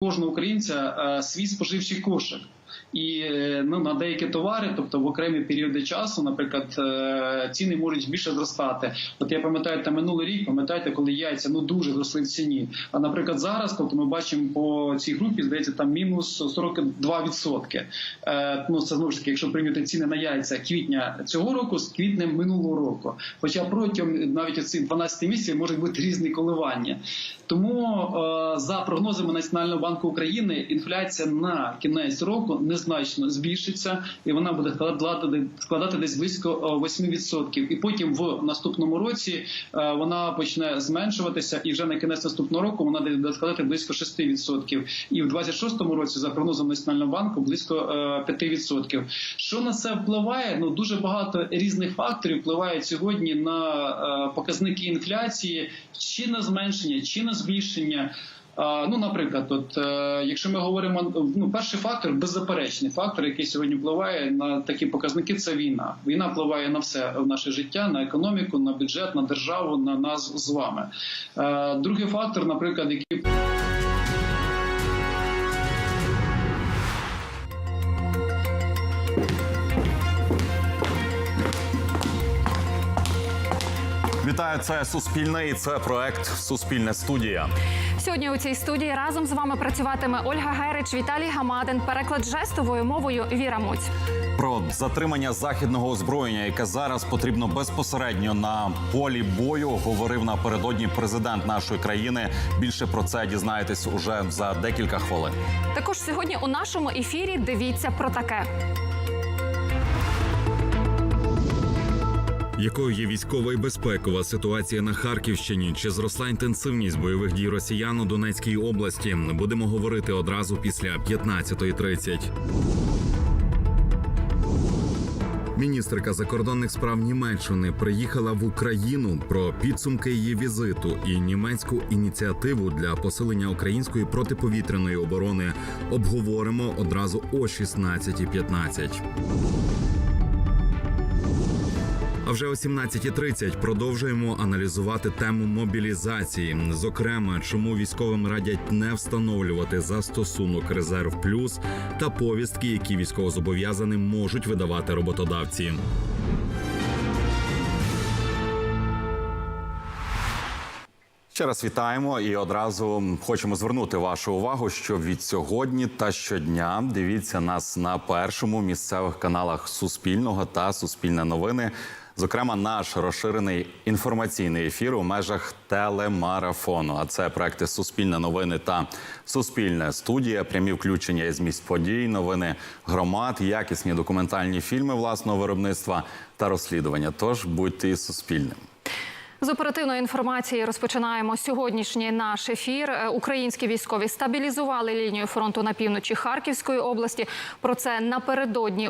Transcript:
кожного українця е, свій споживчий кошик. І е, ну на деякі товари, тобто в окремі періоди часу, наприклад, е, ціни можуть більше зростати. От я пам'ятаю, там минулий рік, пам'ятаєте, коли яйця ну дуже зросли в ціні. А наприклад, зараз, тобто ми бачимо по цій групі, здається, там мінус 42%. Е, ну це знову ж таки, якщо прийняти ціни на яйця квітня цього року з квітнем минулого року. Хоча протягом навіть цих 12 місяців можуть бути різні коливання. Тому е, за прогнозами Національного банку України інфляція на кінець року незначно збільшиться, і вона буде складати, складати десь близько е, 8%. І потім в наступному році е, вона почне зменшуватися, і вже на кінець наступного року вона буде складати близько 6%. І в 26-му році, за прогнозом Національного банку, близько е, 5%. Що на це впливає? Ну дуже багато різних факторів впливають сьогодні на е, показники інфляції, чи на зменшення, чи на збільшення. Ну, наприклад, от е, якщо ми говоримо, ну перший фактор беззаперечний фактор, який сьогодні впливає на такі показники, це війна. Війна впливає на все в наше життя, на економіку, на бюджет, на державу, на нас з вами. Е, другий фактор, наприклад, який Вітаю, це Суспільне і це проект Суспільне студія. Сьогодні у цій студії разом з вами працюватиме Ольга Герич, Віталій Гамадин, переклад жестовою мовою Віра Муць. Про затримання західного озброєння, яке зараз потрібно безпосередньо на полі бою, говорив напередодні президент нашої країни. Більше про це дізнаєтесь уже за декілька хвилин. Також сьогодні у нашому ефірі дивіться про таке. Якою є військова і безпекова ситуація на Харківщині? Чи зросла інтенсивність бойових дій росіян у Донецькій області? Будемо говорити одразу після 15.30. Міністрика закордонних справ Німеччини приїхала в Україну про підсумки її візиту і німецьку ініціативу для посилення української протиповітряної оборони. Обговоримо одразу о 16.15. А вже о 17.30 продовжуємо аналізувати тему мобілізації. Зокрема, чому військовим радять не встановлювати застосунок резерв плюс та повістки, які військовозобов'язаним можуть видавати роботодавці. Ще раз вітаємо і одразу хочемо звернути вашу увагу, що від сьогодні та щодня дивіться нас на першому місцевих каналах Суспільного та Суспільне новини. Зокрема, наш розширений інформаційний ефір у межах телемарафону. А це проекти Суспільне новини та Суспільне студія, прямі включення із місць подій, новини громад, якісні документальні фільми власного виробництва та розслідування. Тож будьте із суспільним. З оперативної інформації розпочинаємо сьогоднішній наш ефір. Е, Українські військові стабілізували лінію фронту на півночі Харківської області. Про це напередодні